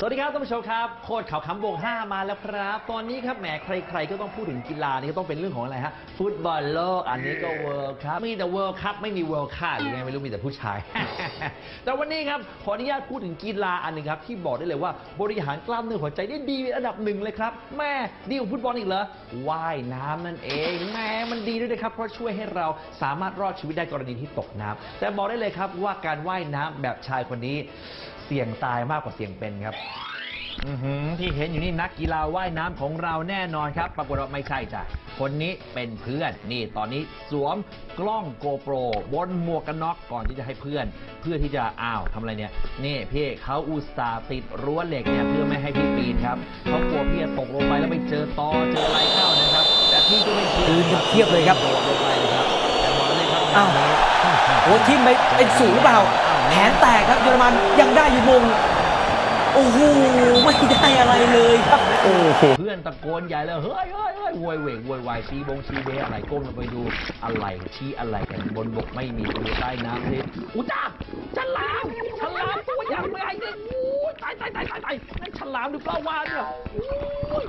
สวัสดีครับท่านผู้ชมครับโคตรข่าวคำบวก5มาแล้วครับ ตอนนี้ครับแหมใครๆก็ต้องพูดถึงกีฬานี่ก็ต้องเป็นเรื่องของอะไรฮะฟุตบอลโลกอันนี้ก็เวิลด์คัพมีแต่เวิลด์คัพไม่มีเวิลด์คัพหรือไงไม่รู้มีแต่ผู้ชาย แต่วันนี้ครับขออนุญาตพูดถึงกีฬาอันหนึ่งครับที่บอกได้เลยว่าบริหารกล้ามเนื้อหัวใจได้ดีเป็นอันดับหนึ่งเลยครับแม่ดีกว่าฟุตบอลอีกเหรอว่ายน้ำนั่นเองแหม่มันดีด้วยนะครับเพราะช่วยให้เราสามารถรอดชีวิตได้กรณีที่ตกน้ำแต่บอกได้เลยครับว่าการว่ายน้ำแบบชายคนนี้เสี่ยงตายมากกว่าเสี่ยงเป็นครับอือหือที่เห็นอยู่นี่นักกีฬาว่ายน้ำของเราแน่นอนครับ ปรากฏว่าไม่ใช่จ้ะ คนนี้เป็นเพื่อน นี่ตอนนี้สวมกล้องโกโปรบนหมวกกันน็อกก่อนที่จะให้เพื่อน เพื่อที่จะอ้าวทำอะไรเนี่ย นี่พี่เขาอุตส่าห์ติดรั้วเหล็กเนี่ยเพื่อไม่ให้พี่ปีนครับเขากลัวพี่จะตกลงไปแล้วไปเจอตอเจออะไรเข้านะครับ แต่พี่ก็ไม่เชื่อยืนกันเทียบเลยครับ โดดลงไปเลยครับแต่บอกเลยครับอ้าวงานนี้ โอ้ทิมไปเป็นศูนย์หรือเปล่า แผนแตกครับเยอรมันยังได้อยู่มง โอ้โหไม่ได้อะไรเลยครับโอ้โหเพื่อนตะโกนใหญ่เลยเฮ้ยเฮ้ยเฮ้ยโวยเหวงโวยวายชี้บงชี้เบอะไรก้มลงไปดูอะไรชี้อะไรกันบนบกไม่มีตัวใต้น้ำเลยอุยจ้าฉลามฉลามตัวใหญ่ใหญ่เลยอู้ยตายตายตายตายตายนั่นฉลามหรือปลาวาฬเนี่ยอู้ย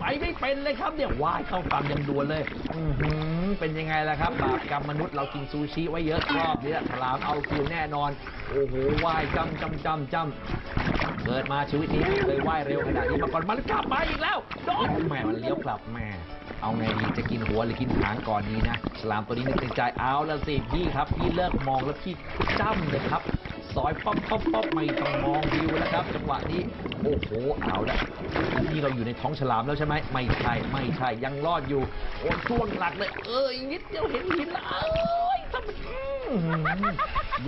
ไปไม่เป็นเลยครับเนี่ยว่ายเข้าฝั่งอย่างด่วนเลยอือหือเป็นยังไงล่ะครับบาปกรรมมนุษย์เรากินซูชิไว้เยอะรอบเนี้ยฉลามเอาคืนแน่นอน โอ้โหว่ายจำจำจำจำ เกิดมาชีวิตนี้ไม่เคยว่ายเร็วขนาดนี้มาก่อนมันกลับมาอีกแล้วโดนแหม่มันเลี้ยวกลับแหม่ เอาไงดีจะกินหัวหรือกินหางก่อนดีนะฉลามตัวนี้นึกในใจเอาละสิพี่ครับพี่เลิกมองแล้วพี่จ้ำเลยครับซอยป๊อปป๊อปป๊อปไม่ต้องมองวิวแล้วครับจังหวะนี้โอ้โหเอาละนี่เราอยู่ในท้องฉลามแล้วใช่ไหมไม่ใช่ไม่ใช่ยังรอดอยู่โอ้ช่วงหลักเลย เอ้ยนิดเดียวเห็นหินเอ้ยทำไม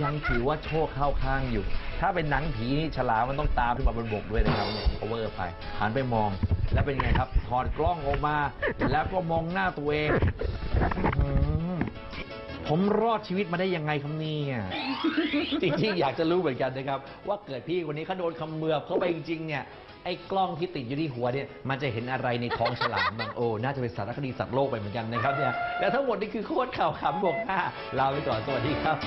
ยังถือว่าโชคเข้าข้างอยู่ ถ้าเป็นหนังผีนี่ฉลามมันต้องตามขึ้นมาบนบกด้วยนะครับเนี่ยโอเวอร์ไปหันไปมอง แล้วเป็นไงครับ ถอดกล้องออกมา แล้วก็มองหน้าตัวเอง ผมรอดชีวิตมาได้ยังไงครับเนี่ยจริงๆอยากจะรู้เหมือนกันนะครับ ว่าเกิดพี่คนนี้เขาโดนคำเมือบเข้าไปจริงๆเนี่ยไอ้กล้องที่ติดอยู่ที่หัวเนี่ยมันจะเห็นอะไรในท้องฉลามบ้างโอ้น่าจะเป็นสารคดีสัตว์โลกไปเหมือนกันนะครับเนี่ยและทั้งหมดนี่คือโคตรข่าวขำบวกห้าลาไปก่อนสวัสดีครับ